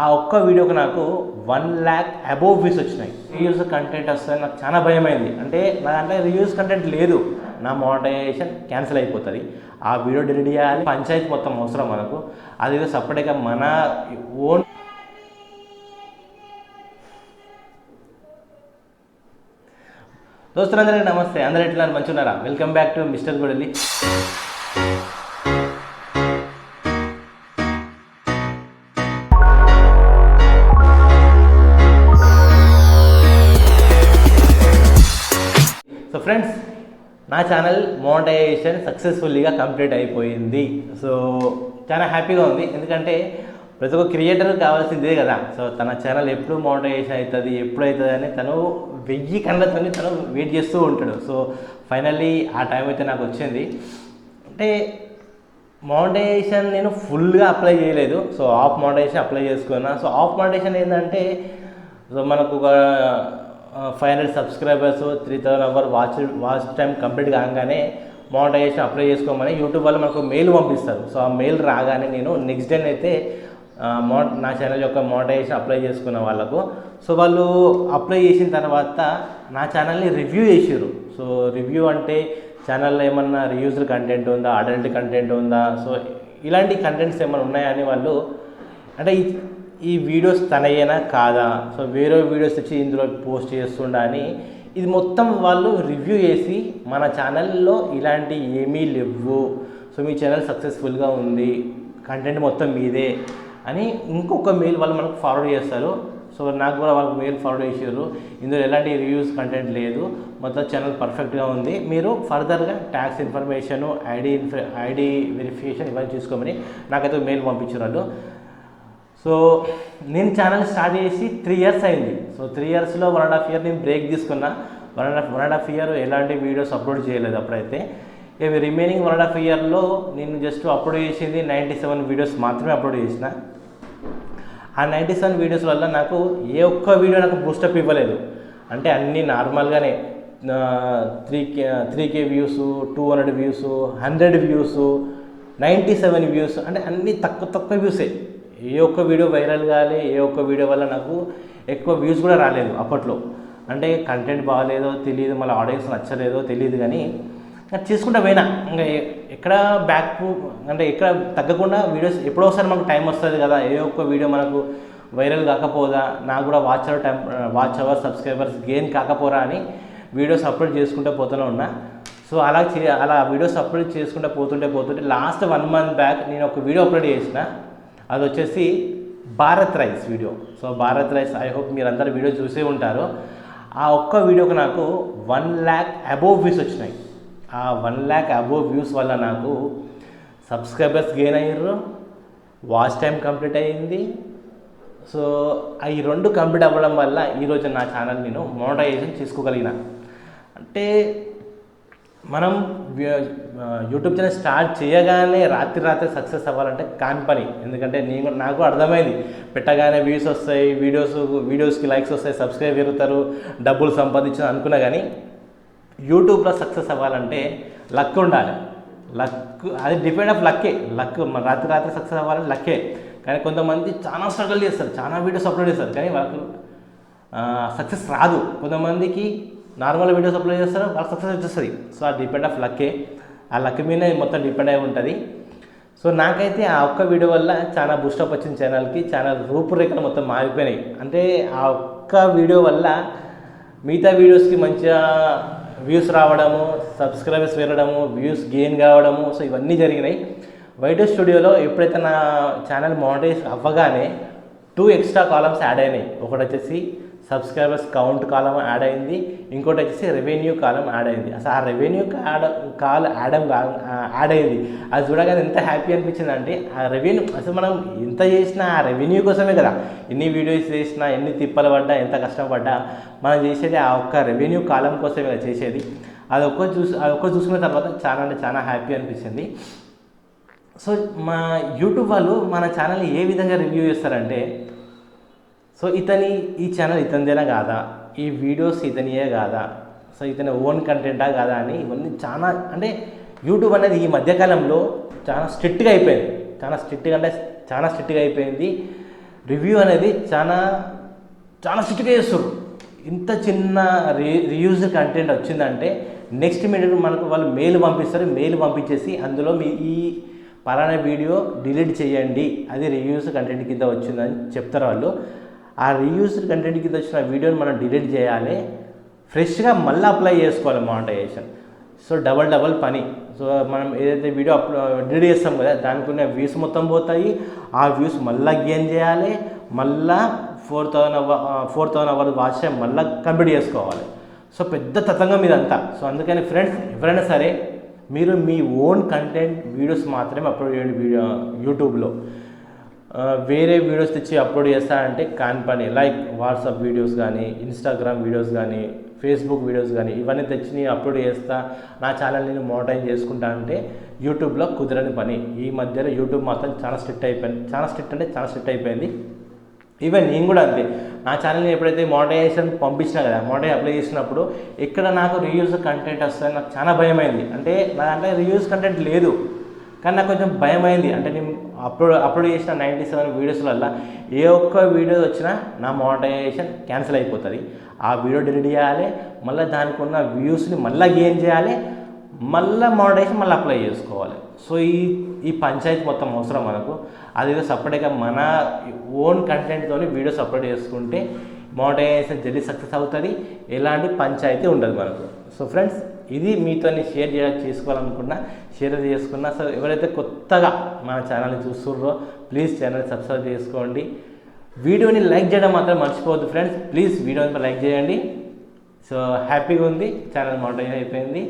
ఆ ఒక్క వీడియోకి నాకు వన్ ల్యాక్ అబోవ్ వ్యూస్ వచ్చినాయి. రివ్యూస్ కంటెంట్ వస్తుంది నాకు చాలా భయమైంది. అంటే నా దాంట్లో రివ్యూస్ కంటెంట్ లేదు. నా మోనటైజేషన్ క్యాన్సిల్ అయిపోతుంది. ఆ వీడియో డిలీట్ చేయాలి. పంచాయతీ మొత్తం అవసరం మనకు. అది సపరేట్గా మన ఓన్ దోస్తులందరికీ నమస్తే. అందరూ ఎట్లా మంచిగా ఉన్నారా welcome back to mister Gudali channel monetization సక్సెస్ఫుల్లీగా complete అయిపోయింది. సో చాలా హ్యాపీగా ఉంది. ఎందుకంటే ప్రతి ఒక్క క్రియేటర్ కావాల్సిందే కదా. సో తన ఛానల్ ఎప్పుడు మోనటైజేషన్ అవుతుంది ఎప్పుడు అవుతుంది అని తను వెయ్యి కళ్ళతో తను వెయిట్ చేస్తూ ఉంటాడు. సో ఫైనల్లీ ఆ టైం అయితే నాకు వచ్చింది. అంటే మోనటైజేషన్ నేను ఫుల్గా అప్లై చేయలేదు. సో ఆఫ్ మోనటైజేషన్ అప్లై చేసుకున్నా. సో ఆఫ్ మోనటైజేషన్ ఏంటంటే సో మనకు ఒక five hundred subscribers three thousand hour watch watch time complete కాగానే మోనటైజేషన్ అప్లై చేసుకోమని యూట్యూబ్ వాళ్ళు మనకు మెయిల్ పంపిస్తారు. సో ఆ మెయిల్ రాగానే నేను నెక్స్ట్ డే అయితే మో నా ఛానల్ యొక్క మోనటైజేషన్ అప్లై చేసుకున్న వాళ్ళకు. సో వాళ్ళు అప్లై చేసిన తర్వాత నా ఛానల్ని రివ్యూ చేసారు సో రివ్యూ అంటే ఛానల్లో ఏమన్నా రివ్యూస్డ్ కంటెంట్ ఉందా అడల్ట్ కంటెంట్ ఉందా? సో ఇలాంటి కంటెంట్స్ ఏమైనా ఉన్నాయని వాళ్ళు అంటే ఈ వీడియోస్ తనయేనా కాదా? సో వేరే వీడియోస్ వచ్చి ఇందులో పోస్ట్ చేస్తుండా అని. ఇది మొత్తం వాళ్ళు రివ్యూ చేసి మన ఛానల్లో ఇలాంటి ఏమీ లేవు. సో మీ ఛానల్ సక్సెస్ఫుల్గా ఉంది. కంటెంట్ మొత్తం మీదే అని ఇంకొక మెయిల్ వాళ్ళు మనకు ఫార్వర్డ్ చేస్తారు. సో నాకు కూడా వాళ్ళకి మెయిల్ ఫార్వర్డ్ చేసారు ఇందులో ఎలాంటి రివ్యూస్ కంటెంట్ లేదు. మొత్తం ఛానల్ పర్ఫెక్ట్గా ఉంది. మీరు ఫర్దర్గా tax information ID info ID verification ఇవన్నీ చూసుకోమని నాకైతే మెయిల్ పంపించారు వాళ్ళు. సో నేను ఛానల్ స్టార్ట్ చేసి త్రీ ఇయర్స్ అయింది. సో త్రీ ఇయర్స్లో వన్ అండ్ హాఫ్ ఇయర్ నేను బ్రేక్ తీసుకున్నా. One and half one and half year ఎలాంటి వీడియోస్ అప్లోడ్ చేయలేదు అప్పుడైతే. ఇవి రిమైనింగ్ వన్ అండ్ హాఫ్ ఇయర్లో నేను జస్ట్ అప్లోడ్ చేసింది నైంటీ సెవెన్ వీడియోస్ మాత్రమే అప్లోడ్ చేసిన. ఆ నైంటీ సెవెన్ వీడియోస్ వల్ల నాకు ఏ ఒక్క వీడియో నాకు బూస్టప్ ఇవ్వలేదు. అంటే అన్నీ నార్మల్గానే three K three K views two hundred views hundred views ninety seven views అంటే అన్నీ తక్కువ తక్కువ వ్యూసే ఏ ఒక్క వీడియో వైరల్ కాలే ఏ ఒక్క వీడియో వల్ల నాకు ఎక్కువ వ్యూస్ కూడా రాలేదు అప్పట్లో. అంటే కంటెంట్ బాగాలేదో తెలియదు మళ్ళీ ఆడియన్స్ నచ్చలేదో తెలియదు కానీ అది చేసుకుంటా పోయినా. ఇంకా ఎక్కడ బ్యాక్ అంటే ఎక్కడ తగ్గకుండా వీడియోస్ ఎప్పుడో ఒకసారి మనకు టైం వస్తుంది కదా ఏ ఒక్క వీడియో మనకు వైరల్ కాకపోదా నాకు కూడా watch hour time watch hour subscribers gain కాకపోరా అని వీడియోస్ అప్లోడ్ చేసుకుంటూ పోతూనే ఉన్నా. సో అలా చే అలా వీడియోస్ అప్లోడ్ చేసుకుంటూ పోతుంటే పోతుంటే లాస్ట్ వన్ మంత్ బ్యాక్ నేను ఒక వీడియో అప్లోడ్ చేసిన. అది వచ్చేసి Bharat rice video. So Bharat rice I hope మీరు అందరు వీడియో చూసే ఉంటారు. ఆ ఒక్క వీడియోకి నాకు వన్ ల్యాక్ అబోవ్ వ్యూస్ వచ్చినాయి. ఆ వన్ ల్యాక్ అబోవ్ వ్యూస్ వల్ల నాకు సబ్స్క్రైబర్స్ గెయిన్ అయ్యారు. వాచ్ టైం కంప్లీట్ అయ్యింది. సో ఈ రెండు కంప్లీట్ అవ్వడం వల్ల ఈరోజు నా ఛానల్ నేను మోనటైజేషన్ చేసుకోగలిగిన. అంటే మనం యూట్యూబ్ ఛానల్ స్టార్ట్ చేయగానే రాత్రి రాత్రి సక్సెస్ అవ్వాలంటే కాని పని. ఎందుకంటే నేను నాకు అర్థమైంది. పెట్టగానే వ్యూస్ వస్తాయి వీడియోస్ వీడియోస్కి లైక్స్ వస్తాయి సబ్స్క్రైబ్ పెరుగుతారు డబ్బులు సంపాదించిన అనుకున్నా కానీ యూట్యూబ్లో సక్సెస్ అవ్వాలంటే లక్ ఉండాలి. లక్ అది డిపెండ్ ఆఫ్ లక్కే. లక్ రాత్రి రాత్రి సక్సెస్ అవ్వాలంటే లక్కే. కానీ కొంతమంది చాలా స్ట్రగుల్ చేస్తారు చాలా వీడియోస్ అప్లోడ్ చేస్తారు. కానీ వాళ్ళకు సక్సెస్ రాదు. కొంతమందికి నార్మల్ వీడియోస్ అప్లోడ్ చేస్తారు? వాళ్ళకి సక్సెస్ వచ్చేస్తుంది. సో ఆ డిపెండ్ ఆఫ్ లక్కే ఆ లక్ మీద మొత్తం డిపెండ్ అయి ఉంటుంది. సో నాకైతే ఆ ఒక్క వీడియో వల్ల చాలా బూస్టప్ వచ్చింది ఛానల్కి ఛానల్ రూపురేఖలు మొత్తం మారిపోయినాయి. అంటే ఆ ఒక్క వీడియో వల్ల మిగతా వీడియోస్కి మంచిగా వ్యూస్ రావడము సబ్స్క్రైబర్స్ పెరగడము వ్యూస్ గెయిన్ కావడము సో ఇవన్నీ జరిగినాయి. వైట్ స్టూడియోలో ఎప్పుడైతే నా ఛానల్ మానిటైజ్ అవ్వగానే టూ ఎక్స్ట్రా కాలమ్స్ యాడ్ అయినాయి. ఒకటి వచ్చేసి సబ్స్క్రైబర్స్ కౌంట్ కాలం యాడ్ అయింది. ఇంకోటి వచ్చేసి రెవెన్యూ కాలం యాడ్ అయింది. అసలు ఆ revenue add call add add అయింది. అది చూడగానే ఎంత హ్యాపీ అనిపించింది అంటే ఆ రెవెన్యూ అసలు మనం ఎంత చేసినా ఆ రెవెన్యూ కోసమే కదా. ఎన్ని వీడియోస్ చేసినా ఎన్ని తిప్పలు పడ్డా ఎంత కష్టపడ్డా మనం చేసేది ఆ ఒక్క రెవెన్యూ కాలం కోసమే కదా చేసేది. అది ఒక్క చూసి అది ఒక్క చూసుకున్న తర్వాత చాలా అంటే చాలా హ్యాపీ అనిపించింది. సో మా యూట్యూబ్ వాళ్ళు మన ఛానల్ని ఏ విధంగా రివ్యూ చేస్తారంటే సో ఇతని ఈ ఛానల్ ఇతనిదేనా కాదా? ఈ వీడియోస్ ఇతనియే కాదా? సో ఇతని ఓన్ కంటెంటా కాదా అని ఇవన్నీ చాలా అంటే యూట్యూబ్ అనేది ఈ మధ్యకాలంలో చాలా స్ట్రిక్ట్గా అయిపోయింది. చాలా స్ట్రిక్ట్గా అంటే చాలా స్ట్రిక్ట్గా అయిపోయింది. రివ్యూ అనేది చాలా చాలా స్ట్రిక్ట్గా చేస్తారు ఇంత చిన్న రీ రియూజ్ కంటెంట్ వచ్చిందంటే నెక్స్ట్ మినిట్ మనకు వాళ్ళు మెయిల్ పంపిస్తారు. మెయిల్ పంపించేసి అందులో మీ ఈ పలానా వీడియో డిలీట్ చేయండి. అది రివ్యూస్ కంటెంట్ కింద వచ్చిందని చెప్తారు వాళ్ళు. ఆ రీయూస్డ్ కంటెంట్ కింద వచ్చిన వీడియోని మనం డిలీట్ చేయాలి. ఫ్రెష్గా మళ్ళీ అప్లై చేసుకోవాలి మానిటైజేషన్ సో డబల్ డబల్ పని. సో మనం ఏదైతే వీడియో అప్లో డిలీట్ చేస్తాం కదా దానికి ఉన్న వ్యూస్ మొత్తం పోతాయి. ఆ వ్యూస్ మళ్ళీ గెయిన్ చేయాలి. మళ్ళా four thousand hour four thousand hour watch time మళ్ళీ కంప్లీట్ చేసుకోవాలి. సో పెద్ద తతంగం ఇదంతా. సో అందుకని ఫ్రెండ్స్ ఎవరైనా సరే మీరు మీ ఓన్ కంటెంట్ వీడియోస్ మాత్రమే అప్లోడ్ చేయండి వీడియో యూట్యూబ్లో వేరే వీడియోస్ తెచ్చి అప్లోడ్ చేస్తానంటే కాని పని. లైక్ వాట్సాప్ వీడియోస్ కానీ ఇన్స్టాగ్రామ్ వీడియోస్ కానీ ఫేస్బుక్ వీడియోస్ కానీ ఇవన్నీ తెచ్చి నేను అప్లోడ్ చేస్తా. నా ఛానల్ నేను మోటైన్ చేసుకుంటా అంటే యూట్యూబ్లో కుదరని పని. ఈ మధ్యలో యూట్యూబ్ మాత్రం చాలా స్ట్రిక్ట్ అయిపోయింది. చాలా స్ట్రిక్ట్ అంటే చాలా స్ట్రిక్ట్ అయిపోయింది. ఈవెన్ నేను కూడా అంతే. నా ఛానల్ని ఎప్పుడైతే మోటైజేషన్ పంపించినా కదా మోడరేషన్ అప్లై చేసినప్పుడు ఇక్కడ నాకు రివ్యూస్ కంటెంట్ వస్తుంది నాకు చాలా భయమైంది. అంటే నా దాంట్లో రివ్యూస్ కంటెంట్ లేదు. కానీ నాకు కొంచెం భయమైంది. అంటే నేను అప్లోడ్ అప్లోడ్ చేసిన నైంటీ సెవెన్ వీడియోస్లల్లో ఏ ఒక్క వీడియో వచ్చినా నా మోడరేషన్ క్యాన్సిల్ అయిపోతుంది. ఆ వీడియో డిలీట్ చేయాలి మళ్ళీ దానికి ఉన్న వ్యూస్ని మళ్ళీ గెయిన్ చేయాలి మళ్ళీ మోడరేషన్ మళ్ళీ అప్లై చేసుకోవాలి. సో ఈ ఈ పంచాయతీ మొత్తం అవసరం మనకు. అదేదో సపరేట్గా మన ఓన్ కంటెంట్తో వీడియోస్ అప్లోడ్ చేసుకుంటే మోడరేషన్ జల్దీ సక్సెస్ అవుతుంది. ఎలాంటి పంచాయతీ ఉండదు మనకు. సో ఫ్రెండ్స్ ఇది మీతో షేర్ చేయ చేసుకోవాలనుకున్నా షేర్ చేసుకున్నా సో ఎవరైతే కొత్తగా మన ఛానల్ని చూస్తుర్రో ప్లీజ్ ఛానల్ సబ్స్క్రైబ్ చేసుకోండి. వీడియోని లైక్ చేయడం మాత్రం మర్చిపోవద్దు ఫ్రెండ్స్ ప్లీజ్ వీడియోని లైక్ చేయండి. సో హ్యాపీగా ఉంది. ఛానల్ మోడరేషన్ అయిపోయింది.